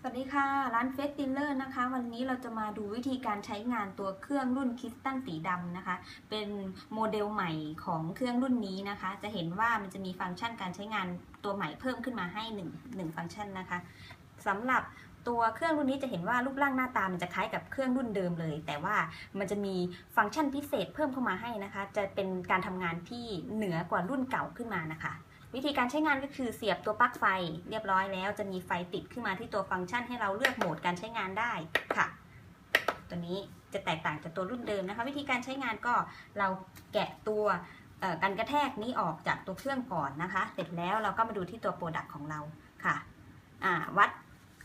สวัสดีค่ะ ร้านเฟสติลเลอร์นะคะ วันนี้เราจะมาดูวิธีการใช้งานตัวเครื่องรุ่นคิสตันสีดำนะคะ เป็นโมเดลใหม่ของเครื่องรุ่นนี้นะคะ จะเห็นว่ามันจะมีฟังก์ชันการใช้งานตัวใหม่เพิ่มขึ้นมาให้1 1ฟังก์ชันนะคะสำหรับตัวเครื่องรุ่นนี้จะเห็นว่ารูปร่างหน้าตามันจะคล้ายกับเครื่องรุ่นเดิมเลย แต่ว่ามันจะมีฟังก์ชันพิเศษเพิ่มเข้ามาให้นะคะ จะเป็นการทำงานที่เหนือกว่ารุ่นเก่าขึ้นมานะคะ วิธีการใช้งานก็คือเสียบตัวปลั๊กไฟเรียบร้อยแล้ว จะมีไฟติดขึ้นมาที่ตัวฟังก์ชันให้เราเลือกโหมดการใช้งานได้ค่ะ ตัวนี้จะแตกต่างจากตัวรุ่นเดิมนะคะ วิธีการใช้งานก็เราแกะตัวกันกระแทกนี้ออกจากตัวเครื่องก่อนนะคะ เสร็จแล้วเราก็มาดูที่ตัวโปรดักต์ของเราค่ะวัด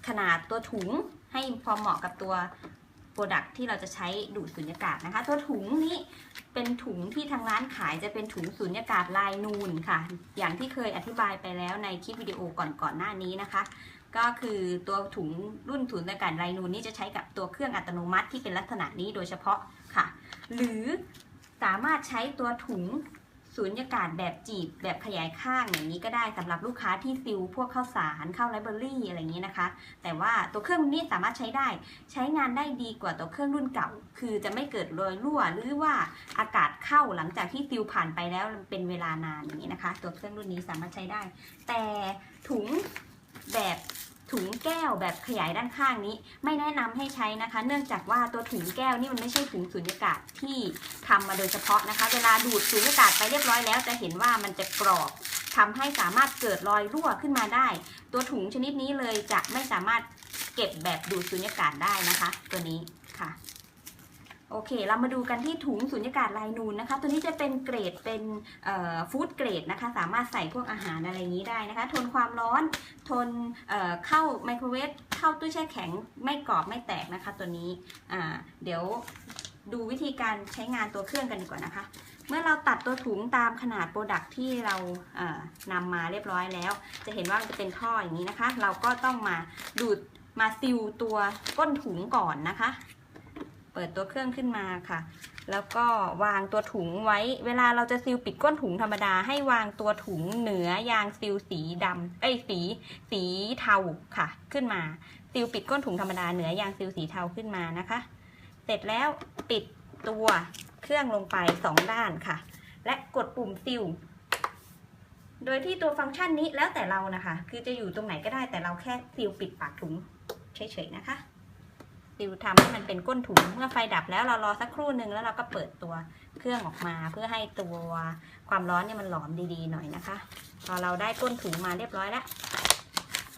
ขนาดตัวถุงให้พอเหมาะกับตัว โปรดักที่เราจะใช้ดูดสุญญากาศนะคะ ตัวถุงนี้เป็นถุงที่ทางร้านขายจะเป็นถุงสูญญากาศลายนูนค่ะ อย่างที่เคยอธิบายไปแล้วในคลิปวิดีโอก่อนก่อนหน้านี้นะคะ ก็คือตัวถุงรุ่นถุงสูญญากาศลายนูนนี่จะใช้กับตัวเครื่องอัตโนมัติที่เป็นลักษณะนี้โดยเฉพาะค่ะ หรือสามารถใช้ตัวถุง สูญญากาศแบบจีบแบบขยายข้างอย่างนี้ก็ได้สำหรับลูกค้าที่ซิลพวกข้าวสารข้าวไรเบอรี่อะไรอย่างนี้นะคะ แต่ว่าตัวเครื่องนี้สามารถใช้ได้ใช้งานได้ดีกว่าตัวเครื่องรุ่นเก่า คือจะไม่เกิดรอยรั่วหรือว่าอากาศเข้าหลังจากที่ซิลผ่านไปแล้วเป็นเวลานานอย่างนี้นะคะ ตัวเครื่องรุ่นนี้สามารถใช้ได้ แต่ถุงแบบ ถุงแก้วแบบขยายด้านข้างนี้ ไม่แนะนำให้ใช้นะคะ เนื่องจากว่าตัวถุงแก้วนี่มันไม่ใช่ถุงสุญญากาศที่ทำมาโดยเฉพาะนะคะ เวลาดูดสุญญากาศไปเรียบร้อยแล้ว จะเห็นว่ามันจะกรอบทำให้สามารถเกิดรอยรั่วขึ้นมาได้ ตัวถุงชนิดนี้เลยจะไม่สามารถเก็บแบบดูดสุญญากาศได้นะคะ ตัวนี้ค่ะ โอเค เรามาดูกันที่ถุงสุญญากาศลายนูนนะคะ ตัวนี้จะเป็นเกรดเป็นฟู้ดเกรดนะคะ สามารถใส่พวกอาหารอะไรอย่างนี้ได้นะคะ ทนความร้อน ทนเเข้าไมโครเวฟ เข้าตู้แช่แข็ง ไม่กรอบไม่แตกนะคะ ตัวนี้ เดี๋ยวดูวิธีการใช้งานตัวเครื่องกันดีกว่านะคะ เมื่อเราตัดตัวถุงตามขนาดโปรดักที่เรานำมาเรียบร้อยแล้ว จะเห็นว่าจะเป็นท่ออย่างนี้นะคะ เราก็ต้องมาดูดมาซิลตัวก้นถุงก่อนนะคะ เปิดตัวเครื่องขึ้นมาค่ะ แล้วก็วางตัวถุงไว้ เวลาเราจะซิลปิดก้นถุงธรรมดา ให้วางตัวถุงเหนือยางซิลสีดำเอ้ยสี สีเทาค่ะ ขึ้นมา ซิลปิดก้นถุงธรรมดาเหนือยางซิลสีเทาขึ้นมานะคะ เสร็จแล้วปิดตัวเครื่องลงไปสองด้านค่ะ และกดปุ่มซิลโดยที่ตัวฟังก์ชันนี้แล้วแต่เรานะคะ คือจะอยู่ตรงไหนก็ได้แต่เราแค่ซิลปิดปากถุงเฉยๆนะคะ ซิลทำให้มันเป็นก้นถุงเมื่อไฟดับแล้วเรารอสักครู่หนึ่งแล้วเราก็เปิดตัวเครื่องออกมาเพื่อให้ตัวความร้อนเนี่ยมันหลอมดีๆหน่อยนะคะ พอเราได้ก้นถุงมาเรียบร้อยแล้ว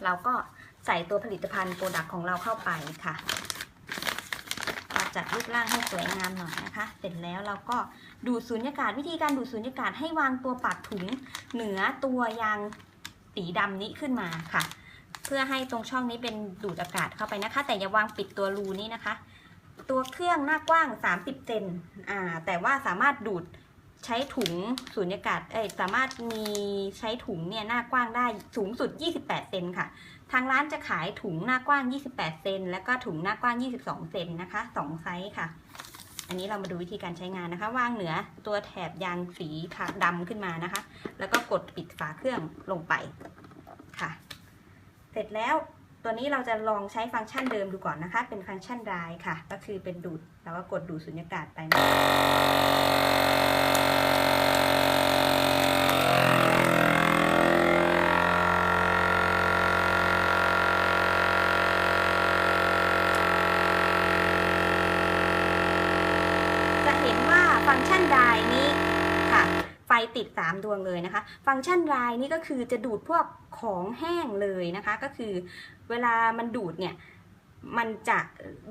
เราก็ใส่ตัวผลิตภัณฑ์โปรดักของเราเข้าไปค่ะจัดรูปร่างให้สวยงามหน่อยนะคะ เสร็จแล้วเราก็ดูดสูญญากาศวิธีการดูดสูญญากาศให้วางตัวปากถุงเหนือตัวยางสีดำนี้ขึ้นมาค่ะ เพื่อให้ตรงช่องนี้เป็นดูดอากาศเข้าไปนะคะ แต่อย่าวางปิดตัวรูนี้นะคะ ตัวเครื่องหน้ากว้าง 30 เซนอ่าแต่ว่าสามารถดูดใช้ถุงสูญญากาศเอ้ยสามารถมีใช้ถุงเนี่ยหน้ากว้างได้สูงสุด 28 เซนค่ะ ทางร้านจะขายถุงหน้ากว้าง 28 เซนแล้วก็ถุงหน้ากว้าง 22 เซนนะคะ2ไซส์ค่ะ อันนี้เรามาดูวิธีการใช้งานนะคะ วางเหนือตัวแถบยางสีดำขึ้นมานะคะ แล้วก็กดปิดฝาเครื่องลงไป เสร็จแล้วตัวนี้เราจะลองใช้ฟังก์ชันเดิมดูก่อนนะคะ เป็นฟังก์ชัน dry ค่ะ ก็คือเป็นดูดแล้วก็กดดูดสุญญากาศไปนะจะเห็นว่าฟังก์ชัน dry นี้ค่ะ ติด 3 ดวงเลยนะคะ ฟังก์ชัน dry นี่ก็คือจะดูดพวกของแห้งเลยนะคะ ก็คือเวลามันดูดเนี่ย มันจะ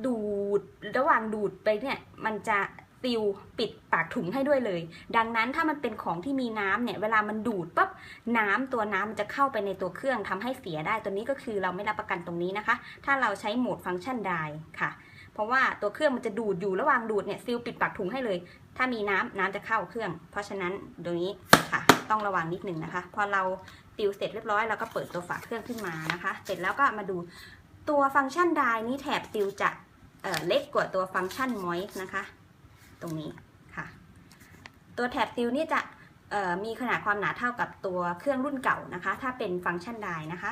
ดูดระหว่างดูดไปเนี่ยมันจะซิลปิดปากถุงให้ด้วยเลย ดังนั้นถ้ามันเป็นของที่มีน้ำเนี่ย เวลามันดูดปั๊บน้ำตัวน้ำมันจะเข้าไปในตัวเครื่องทำให้เสียได้ตัวนี้ก็คือเราไม่รับประกันตรงนี้นะคะ ถ้าเราใช้โหมดฟังก์ชันได้ค่ะ เพราะว่าตัวเครื่องมันจะดูดอยู่ระหว่างดูดเนี่ยซิลปิดปากถุงให้เลย ถ้ามีน้ำน้ำจะเข้าเครื่อง เพราะฉะนั้นตรงนี้ค่ะ ต้องระวังนิดนึงนะคะ พอเราติวเสร็จเรียบร้อยเราก็เปิดตัวฝาเครื่องขึ้นมานะคะ เสร็จแล้วก็มาดูตัวฟังก์ชันไดนี้แถบติวจะเเล็กกว่าตัวฟังก์ชัน moist นะคะ ตรงนี้ค่ะ ตัวแถบติวนี่จะมีขนาดความหนาเท่ากับตัวเครื่องรุ่นเก่านะคะ ถ้าเป็นฟังก์ชันไดนะคะ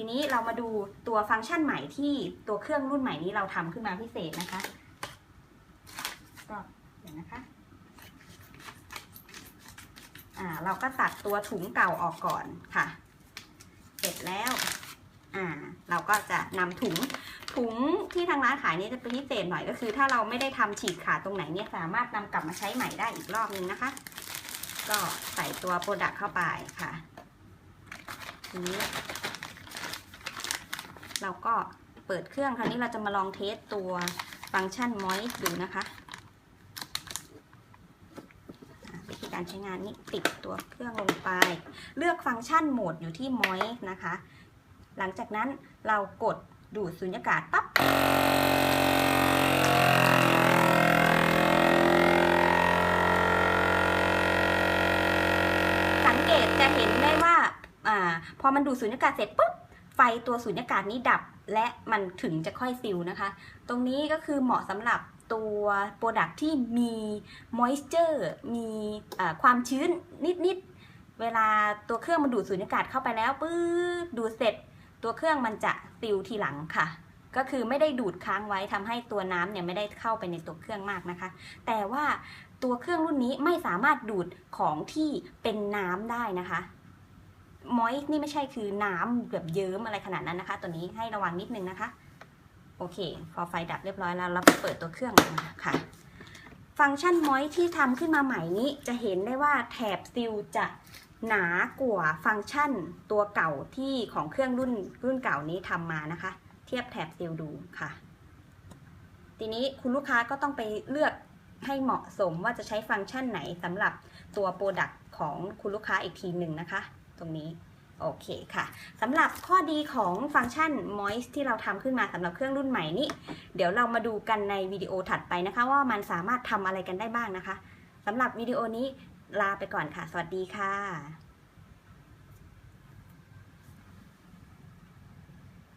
ทีนี้เรามาดูตัวฟังก์ชันใหม่ที่ตัวเครื่องรุ่นใหม่นี้เราทำขึ้นมาพิเศษนะคะ ก็เดี๋ยวนะคะอ่าเราก็ตัดตัวถุงเก่าออกก่อนค่ะ เสร็จแล้วอ่าเราก็จะนำถุงถุงที่ทางร้านขายนี้จะเป็นพิเศษหน่อยก็คือ ถ้าเราไม่ได้ทำฉีกขาดตรงไหนเนี่ยสามารถนำกลับมาใช้ใหม่ได้อีกรอบนึงนะคะ ก็ใส่ตัวโปรดักต์เข้าไปค่ะทีนี้ เราก็เปิดเครื่องคราวนี้เราจะมาลองเทสตัวฟังก์ชัน Moist ดูนะคะวิธีการใช้งานนี้ติดตัวเครื่องลงไป เลือกฟังก์ชันโหมดอยู่ที่ Moist นะคะ หลังจากนั้นเรากดดูดสุญญากาศปั๊บสังเกตจะเห็นได้ว่าอพอมันดูดสุญญากาศเสร็จปุ๊บ ไฟตัวสุญญากาศนี้ดับ และมันถึงจะค่อยซิลนะคะ ตรงนี้ก็คือเหมาะสำหรับตัวโปรดักที่มี moisture มีความชื้นนิด ๆ เวลาตัวเครื่องมันดูดสุญญากาศเข้าไปแล้วปื๊ดดูดเสร็จ ตัวเครื่องมันจะซิลทีหลังค่ะ ก็คือไม่ได้ดูดค้างไว้ทำให้ตัวน้ำเนี่ยไม่ได้เข้าไปในตัวเครื่องมากนะคะ แต่ว่าตัวเครื่องรุ่นนี้ไม่สามารถดูดของที่เป็นน้ำได้นะคะ มอยส์นี่ไม่ใช่คือน้ำแบบเยิ้มอะไรขนาดนั้นนะคะ ตัวนี้ให้ระวังนิดนึงนะคะ โอเค พอไฟดับเรียบร้อยแล้ว เราเปิดตัวเครื่องออกมาค่ะ ฟังก์ชันมอยที่ทำขึ้นมาใหม่นี้จะเห็นได้ว่าแถบซิลจะหนากว่าฟังก์ชันตัวเก่าที่ของเครื่องรุ่นรุ่นเก่านี้ทำมานะคะ เทียบแถบซิลดูค่ะ ทีนี้คุณลูกค้าก็ต้องไปเลือกให้เหมาะสมว่าจะใช้ฟังก์ชันไหนสำหรับตัวโปรดักต์ของคุณลูกค้าอีกทีหนึ่งนะคะ ตรงนี้โอเคค่ะสำหรับข้อดีของฟังก์ชัน Moist ที่เราทำขึ้นมาสำหรับเครื่องรุ่นใหม่นี้ เดี๋ยวเรามาดูกันในวิดีโอถัดไปนะคะ ว่ามันสามารถทำอะไรกันได้บ้างนะคะสำหรับวิดีโอนี้ลาไปก่อนค่ะ สวัสดีค่ะ